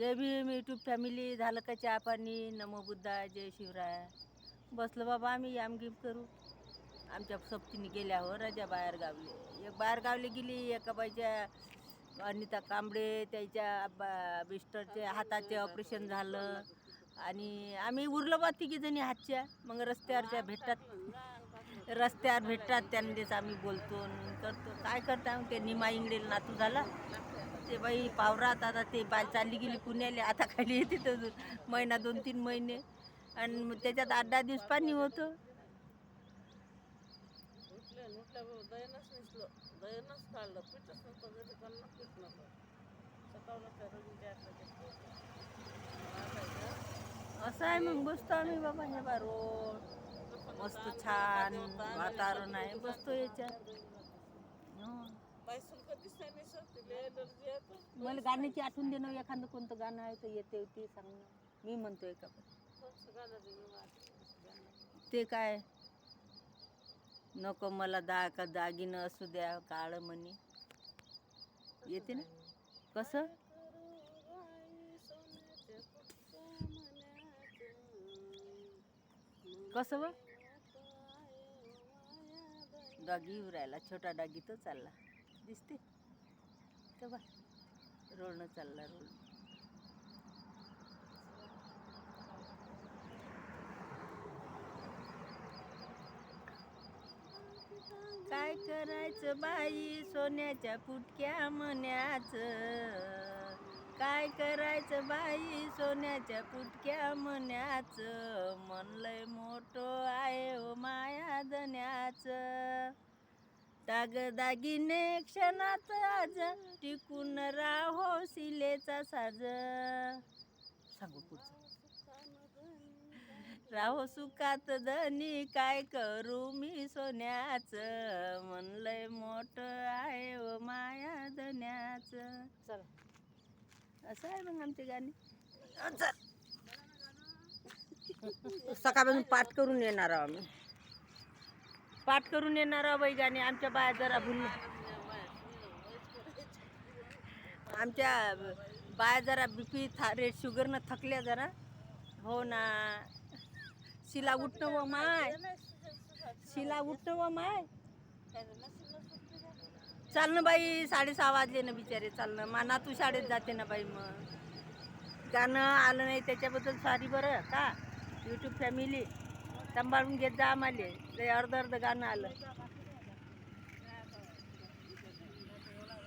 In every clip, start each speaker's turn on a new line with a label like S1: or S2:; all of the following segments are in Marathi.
S1: जय भीम यूट्यूब फॅमिली झालं का चहा पाणी? नमो बुद्धा जय शिवराय. बसलो बाबा आम्ही यामगीम करू. आमच्या सोबतीने गेल्यावर राजा बाहेर गावले एक बाहेर गावले गेली एका बाईच्या अनिता कांबळे त्याच्या बा बिस्टरचे हाताचे ऑपरेशन झालं. आणि आम्ही उरलो बा तिघी जणी हातच्या. मग रस्त्यावरच्या भेटतात रस्त्यावर भेटतात त्यांनीच आम्ही बोलतो करतो. काय करता मग? ते निमा इंगडेल नातू झाला. ते बाई पावरात आता ते बाल चालली गेली पुण्याला. आता खाली येते तर महिना दोन तीन महिने. आणि त्याच्यात आठ दहा दिवस पाणी होतं. असं आहे मग बसतो आम्ही बाबा हे बा रोड मस्त छान वातावरण आहे बसतो याच्यात. मला गाण्याची आठवण दे ना एखादं कोणतं गाणं आहे तर येते ते सांग मी म्हणतोय का पण.
S2: कोणचं गाणं रे मी वाटलं
S1: ते काय? नको मला दा का दागिनं असू द्या काळ म्हणे. येते ना? कसं? कसं व? डॉगी राहिला छोटा डॉगी तो चालला. दिसते. का बा रोडनं चालला रोड काय करायचं बाई सोन्याच्या पुटक्या मन्याचं? काय करायचं बाई सोन्याच्या पुटक्या मन्याचं? मन लय मोठं आहे ओ माया दन्याचं दाग दागिने क्षणात आज. टिकून राहो सिलेचा साज. सांगू पुढचं. राहो सुखात धनी काय करू मी सोन्याचं? म्हणलंय मोठं आहे ओ माया धन्याचं. चला. असं आहे मग आमचे गाणे. सकाळपासून पाठ करून येणार आहोत आम्ही. पाठ करून येणार आहोत बाई गाणे आमच्या बाया जरा भुल. आमच्या बाया जरा बीपी था रेट शुगरनं थकल्या जरा. हो ना. शिला उठणं व माय. शिला उठणं व माय. चाल ना बाई साडेसहा वाजले ना बिचारे. चाल ना. तू शाळेत जाते ना बाई मग. गाणं आलं नाही त्याच्याबद्दल सॉरी बरं का. यूट्यूब फॅमिली सांभाळून घेत जा आम्हाला. ते अर्ध अर्ध गाणं आलं.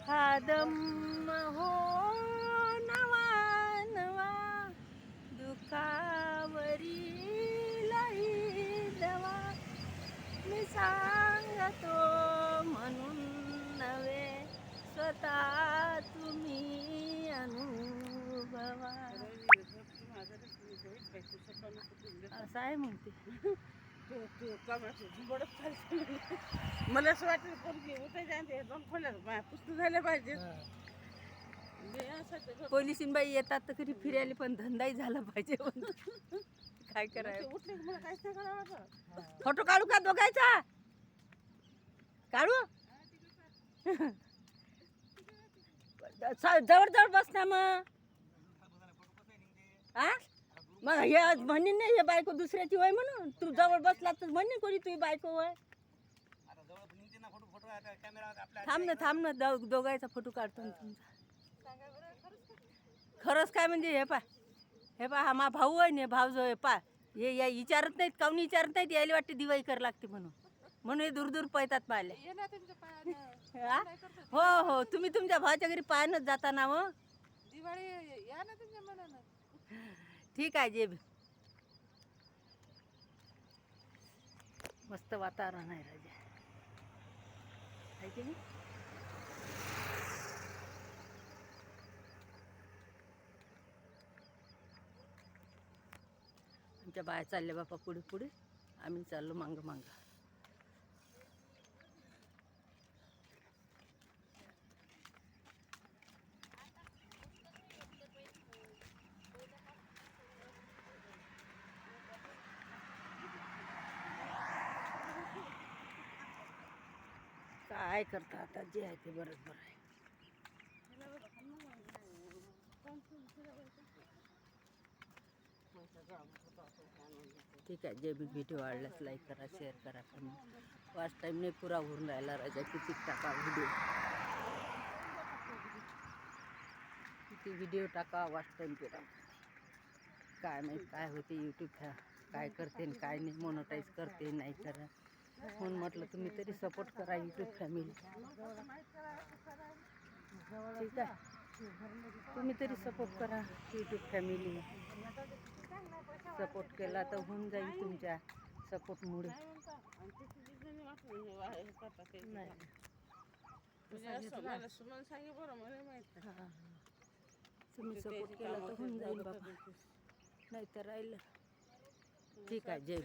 S1: हा दम हो असं आहे मग ते
S2: मला असं वाटलं पोरगी उठायच्या आधी दोन खोल्या पुस्तक झाल्या पाहिजे. मी यासाठी घरी-
S1: पोलिसीन बाई येतात तर कधी फिरायला पण धंदाही झाला पाहिजे म्हणतो. काय करायचं?
S2: उठले की मला काहीच नाही करावं वाटत
S1: फोटो काढू का दोघायचा काढू? जवळ जवळ बस ना मग. हा मग हे म्हणेन नाही हे बायको दुसऱ्याची वय म्हणून. तू जवळ बसला तर म्हणेन कोणी तुझी बायको वय थांब ना थांब ना दो- दोघायचा फोटो काढतो ना तुमचा. खरंच काय म्हणजे हे पा हे पा हा मा भाऊ आहे ना भाऊ जो आहे पा हे या विचारत नाहीत काऊन विचारत नाहीत यायला वाटते दिवाळी कर लागते म्हणून. म्हणून हे दूर दूर पळतात पाहिले हा? हो हो तुम्ही तुमच्या भावाच्या घरी पाहणच जाता ना मग
S2: दिवाळी या ना तुमच्या मनानं.
S1: ठीक आहे जे बी मस्त वातावरण आहे राजा. आहे की नाही? आमच्या बाया चालल्या बापा पुढे पुढे. आम्ही चाललो मांग मांग. काय करता आता? जे आहे ते बरोबर आहे. ठीक आहे जे बी व्हिडिओ आवडल्यास लाईक करा शेअर करा कमेंट वास्ट टाईम नाही पुरा होऊन राहिला राजा किती टाका व्हिडिओ किती व्हिडिओ टाका वास्ट टाईम पुरा. काय माहीत काय होते यूट्यूब काय करते आणि काय नाही मोनोटाईज करते नाही करा म्हणून म्हटलं तुम्ही तरी सपोर्ट करा यूट्यूब फॅमिली ठीक आहे. तुम्ही तरी सपोर्ट करा यूट्यूब फॅमिली सपोर्ट केला तर होऊन जाईल तुमच्या सपोर्टमुळे तुम्ही सपोर्ट केला तर होऊन जाईल बाबा. नाही तर राहिलं. ठीक आहे जय